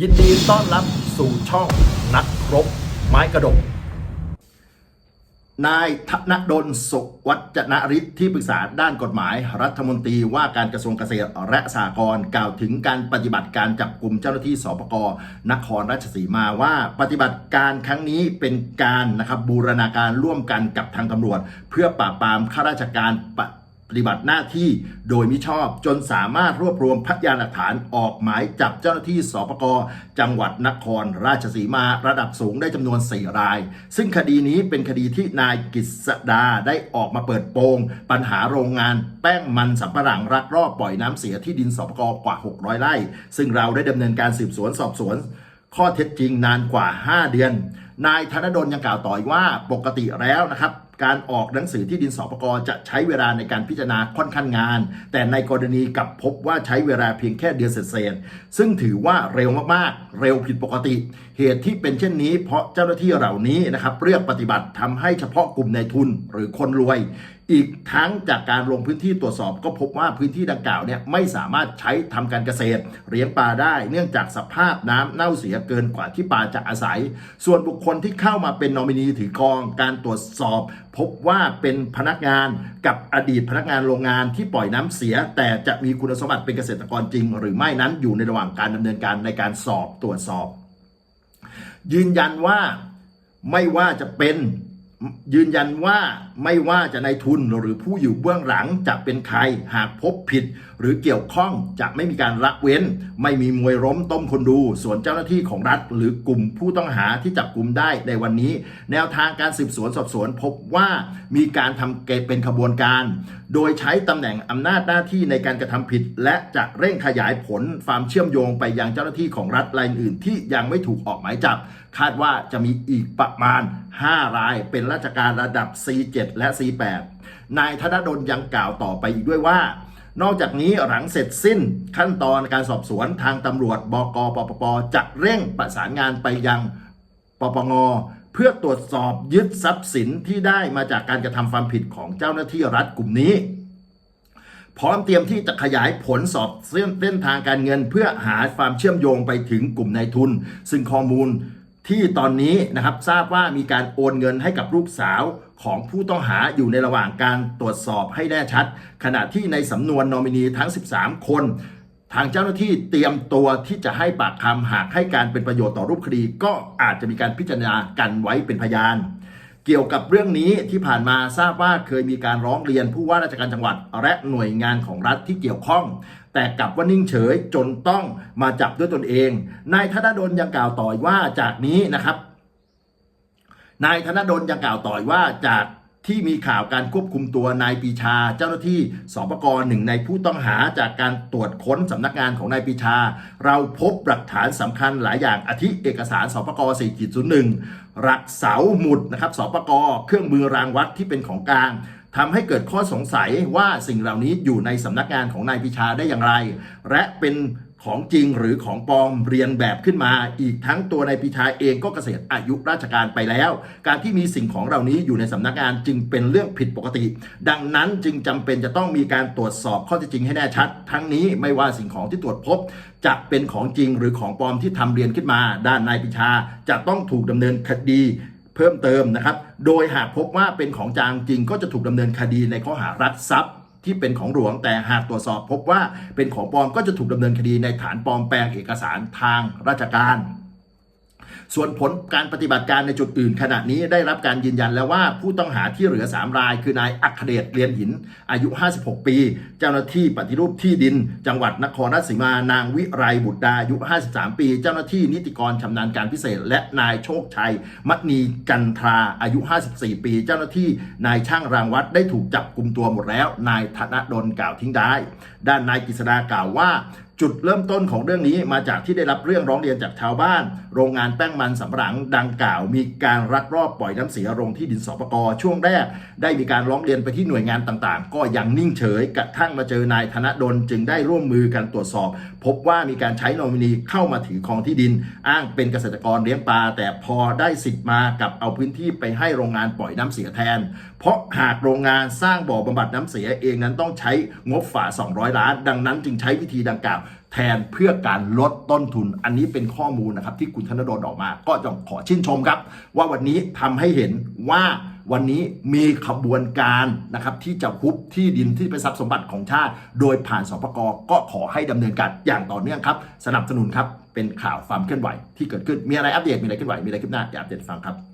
ยินดีต้อนรับสู่ช่องนักรบไม้กระดก นายธนดลสุวัจนฤทธิ์ที่ปรึกษาด้านกฎหมาย รัฐมนตรีว่าการกระทรวงเกษตรและสหกรณ์กล่าวถึงการปฏิบัติการจับกลุ่มเจ้าหน้าที่สปกนครราชสีมาว่าปฏิบัติการครั้งนี้เป็นการนะครับบูรณาการร่วมกันกับทางตำรวจ เพื่อปราบปรามข้าราชการปะ ปฏิบัติหน้าที่โดยมิชอบจนสามารถรวบรวมพยานหลักฐานออกหมายจับเจ้าหน้าที่สปกจังหวัดนครราชสีมาระดับสูงได้จำนวน 4 ราย ซึ่งคดีนี้เป็นคดีที่นายกฤษดาได้ออกมาเปิดโปง ปัญหาโรงงานแป้งมันสำปะหลังรักรอบปล่อยน้ำเสียที่ดินสปกกว่า 600 ไร่ ซึ่งเราได้ดำเนินการสืบสวนสอบสวน ข้อเท็จจริงนานกว่า 5 เดือน นายธนดลยังกล่าวต่ออีกว่าปกติแล้วนะครับ การออกหนังสือที่ดินสปกจะใช้เวลาในการพิจารณาค่อนข้างงาน แต่ในกรณีกับพบว่าใช้เวลาเพียงแค่เดือนเศษๆซึ่งถือว่าเร็วมากๆ เร็วผิดปกติ เหตุที่เป็นเช่นนี้เพราะเจ้าหน้าที่เหล่านี้นะครับเลือกปฏิบัติทำให้เฉพาะกลุ่มนายทุนหรือคนรวยอีกทั้งจากการลงพื้นที่ตรวจสอบก็พบว่าพื้นที่ดังกล่าวเนี่ยไม่สามารถใช้ทำการเกษตรเลี้ยงปลาได้ เนื่องจากสภาพน้ำเน่าเสียเกินกว่าที่ปลาจะอาศัย ส่วนบุคคลที่เข้ามาเป็นนอมินีถือกอง การตรวจสอบ พบว่าเป็นพนักงานกับอดีตพนักงานโรงงานที่ปล่อยน้ำเสีย แต่จะมีคุณสมบัติเป็นเกษตรกรจริง หรือไม่นั้นอยู่ในระหว่างการดำเนินการในการสอบตรวจสอบ ยืนยันว่าไม่ว่าจะเป็น ยืนยันว่าไม่ว่าจะในายทุนหรือผู้อยู่เบื้องหลังจะเป็นใครหากพบผิด หรือเกี่ยวข้องจะไม่มีการละเว้น ไม่มีมวยล้มต้มคนดู ส่วนเจ้าหน้าที่ของรัฐ หรือกลุ่มผู้ต้องหาที่จับกลุ่มได้ในวันนี้ แนวทางการสืบสวนสอบสวนพบว่ามีการทำเกตเป็นขบวนการ โดยใช้ตำแหน่งอำนาจหน้าที่ในการกระทำผิด และจะเร่งขยายผลความเชื่อมโยงไปยังเจ้าหน้าที่ของรัฐรายอื่นที่ยังไม่ถูกออกหมายจับ คาดว่าจะมีอีกประมาณ 5 รายเป็นราชการระดับ C7 และ C8 นายธนดลยังกล่าวต่อไปอีกด้วยว่า นอกจากนี้หลังเสร็จสิ้นขั้นตอนการสอบสวนทางตำรวจบกปปปจะเร่งประสานงานไปยังปปง เพื่อตรวจสอบยึดทรัพย์สินที่ได้มาจากการกระทำความผิดของเจ้าหน้าที่รัฐกลุ่มนี้ พร้อมเตรียมที่จะขยายผลสอบเส้นเส้นทางการเงิน เพื่อหาความเชื่อมโยงไปถึงกลุ่มนายทุน ซึ่งข้อมูลที่ตอนนี้นะครับทราบว่ามีการโอนเงินให้กับลูกสาวของผู้ต้องหาอยู่ในระหว่างการตรวจสอบให้แน่ชัด ขณะที่ในสำนวนนอมินีทั้ง 13 คน ทางเจ้าหน้าที่เตรียมตัวที่จะให้ปากคำหากให้การเป็นประโยชน์ต่อรูปคดี ก็อาจจะมีการพิจารณากันไว้เป็นพยาน เกี่ยวกับเรื่องนี้ที่ผ่านมาทราบว่าเคยมีการร้องเรียนผู้ว่าราชการจังหวัด และหน่วยงานของรัฐที่เกี่ยวข้อง แต่กลับว่านิ่งเฉยจนต้องมาจับด้วยตนเองนายธนดลยังกล่าวต่อว่าจากนี้นะครับนายธนดลยังกล่าวต่อว่าจาก ที่มีข่าวการควบคุมตัวนายปีชา เจ้าหน้าที่สปกหนึ่งในผู้ต้องหาจากการตรวจค้นสำนักงานของนายปีชา เราพบหลักฐานสำคัญหลายอย่างอาทิเอกสารสปก4.01หลักเสาหมุดนะครับสปกเครื่องมือรางวัดที่เป็นของกลางทำให้เกิดข้อสงสัยว่าสิ่งเหล่านี้อยู่ในสำนักงานของนายปีชาได้อย่างไร และเป็น ของจริงหรือของปลอมเรียนแบบขึ้นมา อีกทั้งตัวนายปีชาเองก็เกษียณอายุราชการไปแล้ว การที่มีสิ่งของเหล่านี้อยู่ในสำนักงานจึงเป็นเรื่องผิดปกติ ดังนั้นจึงจำเป็นจะต้องมีการตรวจสอบข้อเท็จจริงให้แน่ชัด ทั้งนี้ไม่ว่าสิ่งของที่ตรวจพบ จะเป็นของจริงหรือของปลอมที่ทำเรียนขึ้นมา ด้านนายปีชาจะต้องถูกดำเนินคดีเพิ่มเติมนะครับ โดยหากพบว่าเป็นของจางจริงก็จะถูกดำเนินคดีในข้อหารักทรัพย์ ที่เป็นของหลวง แต่หากตรวจสอบพบว่าเป็นของปลอมก็จะถูกดำเนินคดีในฐานปลอมแปลงเอกสารทางราชการ ส่วนผลการปฏิบัติการในจุดอื่นขณะนี้ได้รับการยืนยันแล้วว่าผู้ต้องหาที่เหลือ 3 ราย คือนายอัคเดชเรียนหิน อายุ 56 ปี เจ้าหน้าที่ปฏิรูปที่ดิน จังหวัดนครราชสีมานางวิไรบุตรดาอายุ 53 ปี เจ้าหน้าที่นิติกรชำนาญการพิเศษ และนายโชคชัย มัณีจันทราอายุ 54 ปี เจ้าหน้าที่นายช่างรางวัดได้ถูกจับกลุ่มตัวหมดแล้ว นายธนดลกล่าวทิ้งได้ ด้านนายกฤษดากล่าวว่า จุดเริ่มต้นของเรื่องนี้มาจากที่ได้รับเรื่องร้องเรียนจากชาวบ้าน โรงงานแป้งมันสำปะหลังดังกล่าว มีการรักรอบปล่อยน้ำเสียลงที่ดินสปกช่วงแรก ได้มีการร้องเรียนไปที่หน่วยงานต่างๆ ก็ยังนิ่งเฉยกระทั่งมาเจอนายธนดลจึงได้ร่วมมือกันตรวจสอบ พบว่ามีการใช้นอมินีเข้ามาถือครองที่ดิน อ้างเป็นเกษตรกรเลี้ยงปลาแต่พอได้สิทธิ์มากับเอาพื้นที่ไปให้โรงงานปล่อยน้ำเสียแทน เพราะหากโรงงานสร้างบ่อบำบัดน้ำเสียเองนั้นต้องใช้งบฝ่า 200 ล้าน ดังนั้นจึงใช้วิธีดังกล่าว แทนเพื่อการลดต้นทุน อันนี้เป็นข้อมูลนะครับที่คุณธนดลออกมา ก็ต้องขอชื่นชมครับ ว่าวันนี้ทำให้เห็นว่าวันนี้มีขบวนการนะครับที่จะคุบที่ดินที่เป็นทรัพย์สมบัติของชาติ โดยผ่านสปกก็ขอให้ดำเนินการอย่างต่อเนื่องครับ สนับสนุนครับเป็นข่าวความเคลื่อนไหวที่เกิดขึ้นมีอะไรอัปเดตมีอะไรเคลื่อนไหวมีอะไรขึ้นหน้าอย่าอัปเดตฟังครับ